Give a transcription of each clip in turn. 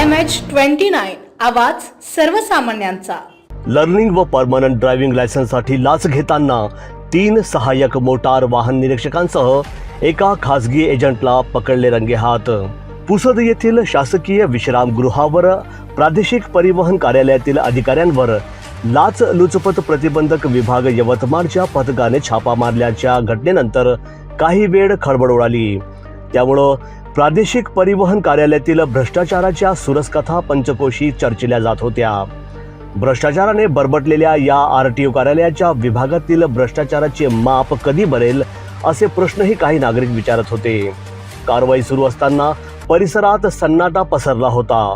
M H twenty nine आवाज सर्वसामान्यांचा. Learning व परमनंट ड्रायव्हिंग लायसन्ससाठी लाच घेताना तीन सहाय्यक मोटार वाहन निरीक्षकांसह एका खासगी एजंटला पकडले रंगेहात पुसद येथील शासकीय विश्रामगृहावर प्रादेशिक परिवहन कार्यालयातील अधिकाऱ्यांवर लाच लुचपत प्रतिबंधक विभाग यवतमाळच्या पथकाने छापा मारल्याच्या घटनेनंतर काही वेळ खळबळ उडाली. त्यामुळं प्रादेशिक परिवहन कार्यालयातील भ्रष्टाचाराच्या सुरसकथा पंचकोशी चर्चिल्या जात होत्या. भ्रष्टाचाराने बरबटलेल्या या आर टी ओ कार्यालयाच्या विभागातील भ्रष्टाचाराचे माप कधी बरेल असे प्रश्नही काही नागरिक विचारत होते. कारवाई सुरू असताना परिसरात सन्नाटा पसरला होता.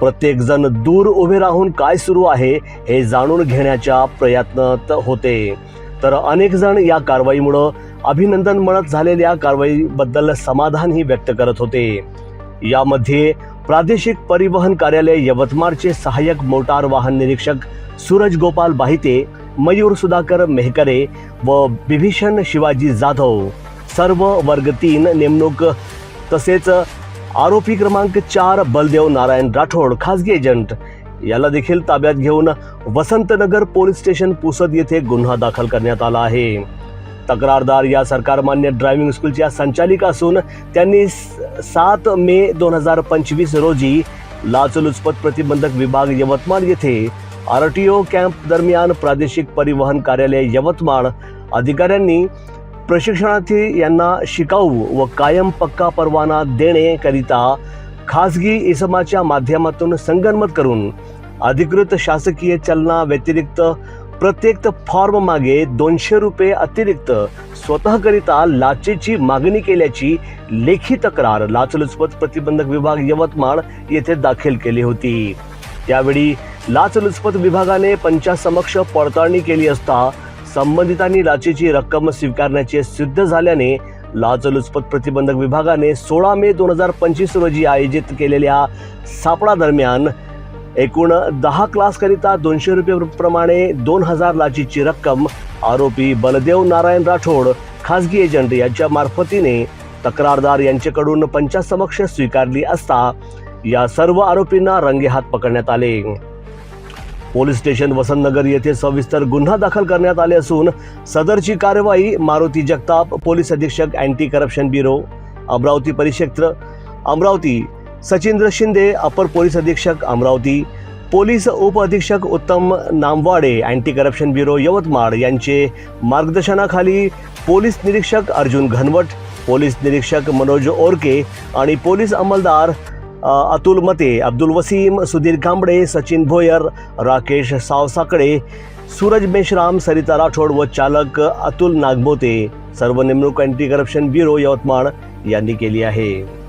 प्रत्येक जण दूर उभे राहून काय सुरू आहे हे जाणून घेण्याच्या प्रयत्नात होते. तर अनेक जण या कारवाईमुळं अभिनंदन म्हणत झालेल्या कारवाईबद्दल समाधानही व्यक्त करत होते. यामध्ये प्रादेशिक परिवहन कार्यालय यवतमाळचे सहाय्यक मोटार वाहन निरीक्षक सूरज गोपाल बाहिते मयूर सुधाकर मेहकरे व बिभीषण शिवाजी जाधव. सर्व वर्ग तीन नेमणूक तसेच आरोपी क्रमांक चार बलदेव नारायण राठोड खासगी एजंट याला देखील ताब्यात घेऊन वसंतनगर पोलीस स्टेशन पुसद येथे गुन्हा दाखल करण्यात आला आहे. तक्रारदार या सरकारमान्य ड्रायव्हिंग स्कूलच्या संचालिका असून त्यांनी सात मे दोन हजार पंचवीस रोजी लाचलुचपत प्रतिबंधक विभाग यवतमाळ येथे आर टी ओ कॅम्प दरम्यान प्रादेशिक परिवहन कार्यालय यवतमाळ अधिकाऱ्यांनी प्रशिक्षणार्थी यांना शिकाऊ व कायम पक्का परवाना देणेकरिता खासगी इसमाच्या माध्यमातून संगनमत करून अधिकृत शासकीय चलना व्यतिरिक्त प्रत्येक फॉर्म मागे दोनशे रुपये अतिरिक्त स्वतःकरिता लाचेची मागणी केल्याची लेखी तक्रार लाचलुचपत प्रतिबंधक विभाग यवतमाळ येथे दाखल केली होती. त्यावेळी लाचलुचपत विभागाने पंचासमक्ष पडताळणी केली असता संबंधितांनी लाचेची रक्कम स्वीकारण्याचे सिद्ध झाल्याने लाचलुचपत प्रतिबंधक विभागाने सोळा मे दोन हजार पंचवीस रोजी आयोजित केलेल्या सापळा दरम्यान एकूण दहा क्लासकरिता दोनशे रुपये प्रमाणे दोन हजार लाचीची रक्कम आरोपी बलदेव नारायण राठोड खासगी एजंट यांच्या मार्फतीने तक्रारदार यांच्याकडून पंचासमक्ष स्वीकारली असता या सर्व आरोपींना रंगेहात पकडण्यात आले. पोलीस स्टेशन वसंतनगर येथे सविस्तर गुन्हा दाखल करण्यात आले असून सदरची कारवाई मारुती जगताप पोलीस अधीक्षक अँटी करप्शन ब्युरो अमरावती परिक्षेत्र अमरावती सचिंद्र शिंदे अपर पोलीस अधीक्षक अमरावती पोलीस उप अधीक्षक Uttam Namwade anti corruption bureau Yavatmal यांचे मार्गदर्शनाखाली पोलीस निरीक्षक अर्जुन घनवट पोलीस निरीक्षक मनोज ओरके आणि पोलीस अंमलदार अतुल मते अब्दुल वसीम सुधीर कांबळे सचिन भोयर राकेश सावसाकडे सूरज मेश्राम सरिता राठोड व चालक अतुल नागबोते सर्व नेमणूक अँटी करप्शन ब्युरो यवतमाळ यांनी केली आहे.